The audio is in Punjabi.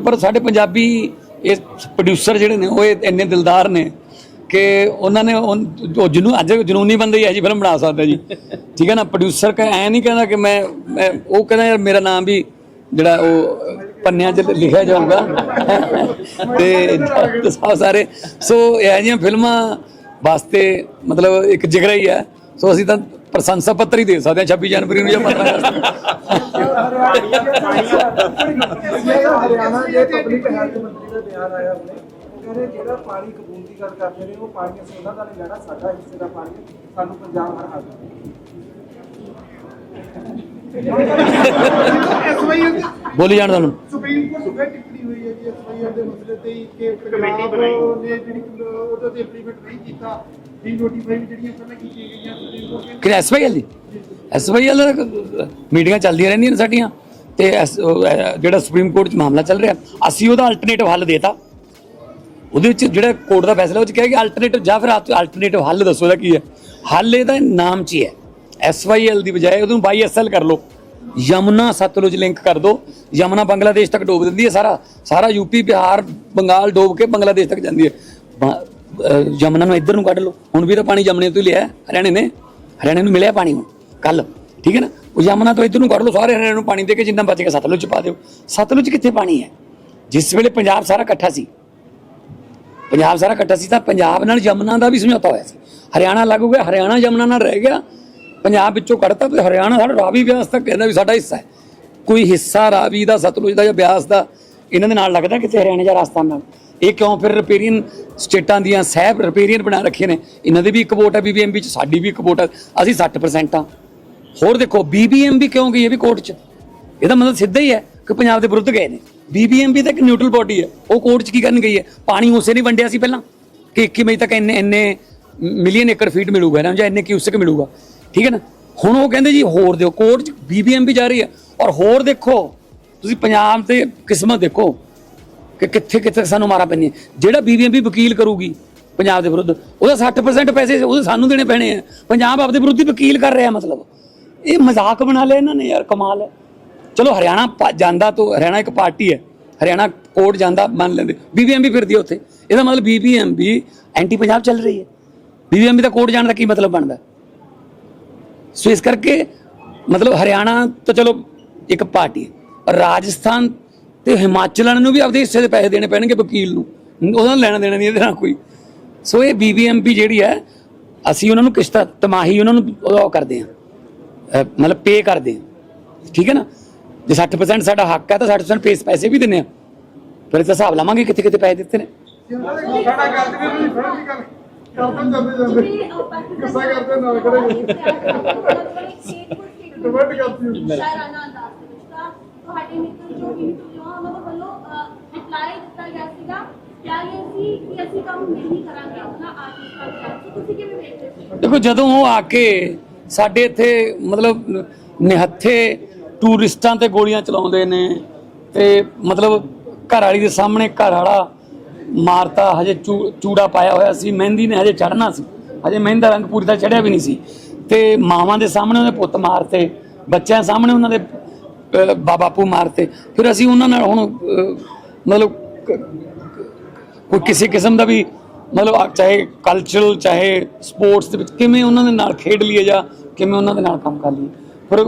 ਪਰ ਸਾਡੇ ਪੰਜਾਬੀ ਇਹ ਪ੍ਰੋਡਿਊਸਰ ਜਿਹੜੇ ਨੇ, ਉਹ ਇਹ ਇੰਨੇ ਦਿਲਦਾਰ ਨੇ ਕਿ ਉਹਨਾਂ ਨੇ ਉਹ ਜਿਹਨੂੰ ਅੱਜ ਜਨੂਨੀ ਬੰਦੇ ਹੀ ਹੈ ਜੀ, ਫਿਲਮ ਬਣਾ ਸਕਦਾ ਜੀ। ਠੀਕ ਹੈ ਨਾ ਪ੍ਰੋਡਿਊਸਰ ਕਹ ਐ ਨਹੀਂ ਕਹਿੰਦਾ ਕਿ ਮੈਂ ਉਹ ਕਹਿੰਦਾ ਯਾਰ ਮੇਰਾ ਨਾਮ ਵੀ ਜਿਹੜਾ ਉਹ ਪੰਨਿਆਂ 'ਚ ਲਿਖਿਆ ਜਾਊਗਾ। ਤੇ ਸਭ ਸਾਰੇ। ਸੋ ਇਹ ਜਿਹੀਆਂ ਫਿਲਮਾਂ ਵਾਸਤੇ ਮਤਲਬ ਇੱਕ ਜਿਗਰਾ ਹੀ ਹੈ ਸੋ ਅਸੀਂ ਤਾਂ ਪ੍ਰਸ਼ੰਸਾ ਪੱਤਰ ਹੀ ਦੇ ਸਕਦੇ ਹਾਂ 26 ਜਨਵਰੀ ਨੂੰ ਜਾਂ 15 ਅਗਸਤ ਨੂੰ। ਹਰਿਆਣਾ ਦੇ ਪਬਲਿਕ ਹੈਲਥ ਮੰਤਰੀ ਦਾ ਬਿਆਨ ਆਇਆ ਉਹਨੇ ਉਹ ਕਹਿੰਦੇ ਜਿਹੜਾ ਪਾਣੀ ਕਬੂਲ ਦੀ ਗੱਲ ਕਰਦੇ ਨੇ ਉਹ ਪਾਣੀ ਅਸੀਂ ਉਹਨਾਂ ਦਾ ਨਹੀਂ ਲੈਣਾ ਸਾਡਾ ਹਿੱਸੇ ਦਾ ਪਾਣੀ ਹੈ, ਸਾਨੂੰ ਪੰਜਾਬ ਹਰ ਹਾਲ ਬੋਲੀ ਜਾਣ ਤੁਹਾਨੂੰ ਸੁਪਰੀਮ ਕੋਰਟ ਸੁਬਹ ਟਿੱਪਣੀ ਹੋਈ ਹੈ ਜੀ ਐਸਆਈਆਰ ਦੇ ਮਸਲੇ ਤੇ ਕਿ ਕਮੇਟੀ ਬਣਾਈ। ਨੇ ਜਿਹੜੀ ਉਹਦੇ ਤੇ ਇੰਪਲੀਮੈਂਟ ਨਹੀਂ ਕੀਤਾ। ਰੀ ਨੋਟੀਫਾਈ ਜਿਹੜੀਆਂ ਪਹਿਲਾਂ ਕੀਤੀਆਂ ਗਈਆਂ ਸੁਪਰੀਮ ਕਿ ਐਸਵਾਈਐਲ ਦੀ? ਐਸਵਾਈਐਲ ਮੀਟਿੰਗਾਂ ਚੱਲਦੀਆਂ ਰਹਿੰਦੀਆਂ ਨੇ ਸਾਡੀਆਂ। ਤੇ ਜਿਹੜਾ ਸੁਪਰੀਮ ਕੋਰਟ 'ਚ ਮਾਮਲਾ ਚੱਲ ਰਿਹਾ, ਅਸੀਂ ਉਹਦਾ ਅਲਟਰਨੇਟਿਵ ਹੱਲ ਦੇਤਾ। ਉਹਦੇ ਵਿੱਚ ਜਿਹੜਾ ਕੋਰਟ ਦਾ ਫੈਸਲਾ, ਉਹ 'ਚ ਕਿਹਾ ਕਿ ਅਲਟਰਨੇਟਿਵ ਜਾਂ ਫਿਰ ਆਪ ਅਲਟਰਨੇਟਿਵ ਹੱਲ ਦੱਸੋ ਇਹਦਾ ਕੀ ਹੈ। ਹੱਲ ਇਹਦਾ ਨਾਮ 'ਚ ਹੀ ਹੈ। ਐਸਵਾਈਐਲ ਦੀ ਬਜਾਏ ਉਹਨੂੰ ਬਾਈਐਸਐਲ ਕਰ ਲਓ। ਯਮੁਨਾ ਸਤਲੁਜ ਲਿੰਕ ਕਰ ਦਿਓ ਯਮੁਨਾ ਬੰਗਲਾਦੇਸ਼ ਤੱਕ ਡੋਬ ਦਿੰਦੀ ਹੈ ਸਾਰਾ। ਸਾਰਾ ਯੂਪੀ ਬਿਹਾਰ, ਬੰਗਾਲ ਡੋਬ ਕੇ ਬੰਗਲਾਦੇਸ਼ ਤੱਕ ਜਾਂਦੀ ਹੈ। ਬ- ਯਮੁਨਾ ਨੂੰ ਇੱਧਰ ਨੂੰ ਕੱਢ ਲਓ। ਹੁਣ ਵੀ ਤਾਂ ਪਾਣੀ ਯਮੁਨੇ ਤੋਂ ਹੀ ਲਿਆ ਹਰਿਆਣੇ ਨੇ। ਹਰਿਆਣੇ ਨੂੰ ਮਿਲਿਆ ਪਾਣੀ ਹੁਣ ਕੱਲ ਠੀਕ ਹੈ ਨਾ? ਉਹ ਯਮੁਨਾ ਤੋਂ ਇੱਧਰ ਨੂੰ ਕੱਢ ਲਓ, ਸਾਰੇ ਹਰਿਆਣੇ ਨੂੰ ਪਾਣੀ ਦੇ ਕੇ ਜਿੰਨਾ ਬਚ ਗਿਆ, ਸਤਲੁਜ ਚ ਪਾ ਦਿਓ। ਸਤਲੁਜ ਕਿੱਥੇ ਪਾਣੀ ਹੈ? ਜਿਸ ਵੇਲੇ ਪੰਜਾਬ ਸਾਰਾ ਇਕੱਠਾ ਸੀ। ਪੰਜਾਬ ਸਾਰਾ ਇਕੱਠਾ ਸੀ ਤਾਂ ਪੰਜਾਬ ਨਾਲ ਯਮੁਨਾ ਦਾ ਵੀ ਸਮਝੌਤਾ ਹੋਇਆ ਸੀ। ਹਰਿਆਣਾ ਲੱਗ ਗਿਆ, ਹਰਿਆਣਾ ਯਮੁਨਾ ਨਾਲ ਰਹਿ ਗਿਆ। ਪੰਜਾਬ ਵਿੱਚੋਂ ਕੱਢਤਾ ਤੇ ਹਰਿਆਣਾ ਸਾਡਾ ਰਾਵੀ ਬਿਆਸ ਤੱਕ ਕਹਿੰਦਾ ਵੀ ਸਾਡਾ ਹਿੱਸਾ ਹੈ। ਕੋਈ ਹਿੱਸਾ ਰਾਵੀ ਦਾ, ਸਤਲੁਜ ਦਾ ਜਾਂ ਬਿਆਸ ਦਾ ਇਹਨਾਂ ਦੇ ਨਾਲ ਲੱਗਦਾ ਕਿਤੇ ਹਰਿਆਣੇ ਜਾਂ ਰਾਜਸਥਾਨ ਨਾਲ? ਇਹ ਕਿਉਂ ਫਿਰ ਰਿਪੇਰੀਅਨ ਸਟੇਟਾਂ ਦੀਆਂ ਸਹਿਬ ਰਿਪੇਰੀਅਨ ਬਣਾ ਰੱਖੇ ਨੇ? ਇਹਨਾਂ ਦੀ ਵੀ ਇੱਕ ਵੋਟ ਹੈ ਬੀਬੀਐਮਬੀ ਚ, ਸਾਡੀ ਵੀ ਇੱਕ ਵੋਟ ਹੈ ਅਸੀਂ 60% ਆ। ਹੋਰ ਦੇਖੋ ਬੀਬੀਐਮਬੀ ਕਿਉਂ ਗਈ ਹੈ ਵੀ ਕੋਰਟ ਚ? ਇਹਦਾ ਮਤਲਬ ਸਿੱਧਾ ਹੀ ਹੈ ਕਿ ਪੰਜਾਬ ਦੇ ਵਿਰੁੱਧ ਗਏ ਨੇ। ਬੀਬੀਐਮਬੀ ਤਾਂ ਇੱਕ ਨਿਊਟਰਲ ਬਾਡੀ ਹੈ। ਉਹ ਕੋਰਟ 'ਚ ਕੀ ਕਰਨ ਗਈ ਹੈ? ਪਾਣੀ ਉਸੇ ਨਹੀਂ ਵੰਡਿਆ ਸੀ ਪਹਿਲਾਂ ਕਿ 21 ਮਈ ਤੱਕ ਇੰਨੇ ਇੰਨੇ ਮਿਲੀਅਨ ਏਕੜ ਫੀਟ ਮਿਲੂਗਾ ਨਾ ਜਾਂ ਇੰਨੇ ਕਿਊਸਕ ਮਿਲੂਗਾ। ਠੀਕ ਹੈ ਨਾ? ਹੁਣ ਉਹ ਕਹਿੰਦੇ ਜੀ, ਹੋਰ ਦਿਓ ਕੋਰਟ 'ਚ ਬੀਬੀਐਮਬੀ ਜਾ ਰਹੀ ਹੈ। ਔਰ ਹੋਰ ਦੇਖੋ, ਤੁਸੀਂ ਪੰਜਾਬ ਤੇ ਕਿਸਮਤ ਦੇਖੋ। ਕਿ ਕਿੱਥੇ ਕਿੱਥੇ ਸਾਨੂੰ ਮਾਰਾ ਪੈਣੀ ਹੈ ਜਿਹੜਾ ਬੀਬੀਐਮਬੀ ਵਕੀਲ ਕਰੂਗੀ ਪੰਜਾਬ ਦੇ ਵਿਰੁੱਧ, ਉਹਦਾ 60% ਪੈਸੇ ਉਹਦੇ ਸਾਨੂੰ ਦੇਣੇ ਪੈਣੇ ਆ। ਪੰਜਾਬ ਆਪਦੇ ਵਿਰੁੱਧ ਹੀ ਵਕੀਲ ਕਰ ਰਿਹਾ ਮਤਲਬ। ਇਹ ਮਜ਼ਾਕ ਬਣਾ ਲਿਆ ਇਹਨਾਂ ਨੇ ਯਾਰ, ਕਮਾਲ ਹੈ। ਚਲੋ ਹਰਿਆਣਾ ਪਾ- ਜਾਂਦਾ ਤੋਂ, ਹਰਿਆਣਾ ਇੱਕ ਪਾਰਟੀ ਹੈ। ਹਰਿਆਣਾ ਕੋਰਟ ਜਾਂਦਾ, ਮੰਨ ਲੈਂਦੇ। ਬੀਬੀਐਮਬੀ ਫਿਰਦੀ ਹੈ ਉੱਥੇ। ਇਹਦਾ ਮਤਲਬ ਬੀਬੀਐਮਬੀ ਐਂਟੀ ਪੰਜਾਬ ਚੱਲ ਰਹੀ ਹੈ। ਬੀਬੀਐਮਬੀ ਦਾ ਕੋਰਟ ਜਾਣ ਦਾ ਕੀ ਮਤਲਬ ਬਣਦਾ? ਸੋ ਇਸ ਕਰਕੇ ਮਤਲਬ ਹਰਿਆਣਾ ਤਾਂ ਚਲੋ ਇੱਕ ਪਾਰਟੀ ਰਾਜਸਥਾਨ ਤੇ ਹਿਮਾਚਲ ਵਾਲਿਆਂ ਨੂੰ ਵੀ ਆਪਦੇ ਹਿੱਸੇ ਦੇ ਪੈਸੇ ਦੇਣੇ ਪੈਣਗੇ ਵਕੀਲ ਨੂੰ। ਉਹਦਾ ਨਾਲ ਲੈਣਾ ਦੇਣਾ ਨਹੀਂ ਇਹਦੇ ਨਾਲ ਕੋਈ। ਸੋ ਇਹ ਬੀਬੀਐਮਪੀ ਜਿਹੜੀ ਹੈ ਅਸੀਂ ਉਹਨਾਂ ਨੂੰ ਕਿਸ਼ਤਾਂ ਤਮਾਹੀ ਉਹਨਾਂ ਨੂੰ ਉਹ ਕਰਦੇ ਹਾਂ। ਅਹ ਮਤਲਬ ਪੇ ਕਰਦੇ ਹਾਂ। ਠੀਕ ਹੈ ਨਾ? ਜੇ 60% ਸਾਡਾ ਹੱਕ ਹੈ ਤਾਂ 60% ਪੇਸ ਪੈਸੇ ਵੀ ਦਿੰਨੇ ਆ ਫਿਰ ਇਹ ਤਾਂ ਹਿਸਾਬ ਲਾਵਾਂਗੇ ਕਿੱਥੇ ਕਿੱਥੇ ਪੈਸੇ ਦਿੱਤੇ ਨੇ। ਸਾਡਾ ਗੱਲ ਤੇ ਵੀ ਫੜ ਦੀ ਗੱਲ। ਕਰਦੇ ਜਾਂਦੇ ਜਾਂਦੇ ਗੁੱਸਾ ਕਰਦੇ ਨਾਲ ਖੜੇ ਡਿਮਾਂਡ ਕਰਦੀ ਹੋਈ। ਸ਼ਾਇਰਾਨਾ ਤੁਹਾਡੇ ਮਿੱਤਰ ਜੋ ਵੀ ਮਿੱਤਰ ਉਹਨਾਂ ਵੱਲੋਂ ਰਿਪਲਾਈ ਦਿੱਤਾ ਗਿਆ ਸੀਗਾ। ਦੇਖੋ, ਜਦੋਂ ਉਹ ਆ ਕੇ ਸਾਡੇ ਇੱਥੇ ਮਤਲਬ ਨਿਹੱਥੇ ਟੂਰਿਸਟਾਂ ਤੇ ਗੋਲੀਆਂ ਚਲਾਉਂਦੇ ਨੇ ਤੇ ਮਤਲਬ ਘਰ ਵਾਲੀ ਦੇ ਸਾਹਮਣੇ ਘਰ ਵਾਲਾ ਮਾਰਤਾ, ਹਜੇ ਚੂ- ਚੂੜਾ ਪਾਇਆ ਹੋਇਆ ਸੀ, ਮਹਿੰਦੀ ਨੇ ਹਜੇ ਚੜਨਾ ਸੀ। ਹਜੇ ਮਹਿੰਦਾ ਰੰਗ ਪੂਰੀ ਤਰ੍ਹਾਂ ਚੜਿਆ ਵੀ ਨਹੀਂ ਸੀ। ਤੇ ਮਾਵਾਂ ਦੇ ਸਾਹਮਣੇ ਉਹਦੇ ਪੁੱਤ ਮਾਰਤੇ, ਬੱਚਿਆਂ ਸਾਹਮਣੇ ਉਹਨਾਂ ਦੇ ਅਹ, ਬਾਪੂ ਮਾਰਤੇ। ਫਿਰ ਅਸੀਂ ਉਹਨਾਂ ਨਾਲ ਹੁਣ ਮਤਲਬ ਕੋਈ ਕਿਸੇ ਕਿਸਮ ਦਾ ਵੀ ਮਤਲਬ ਚਾਹੇ ਕਲਚਰਲ ਚਾਹੇ ਸਪੋਰਟਸ ਦੇ ਵਿੱਚ ਕਿਵੇਂ ਉਹਨਾਂ ਦੇ ਨਾਲ ਖੇਡ ਲਈਏ ਜਾਂ ਕਿਵੇਂ ਉਹਨਾਂ ਦੇ ਨਾਲ ਕੰਮ ਕਰ ਲਈਏ। ਫਿਰ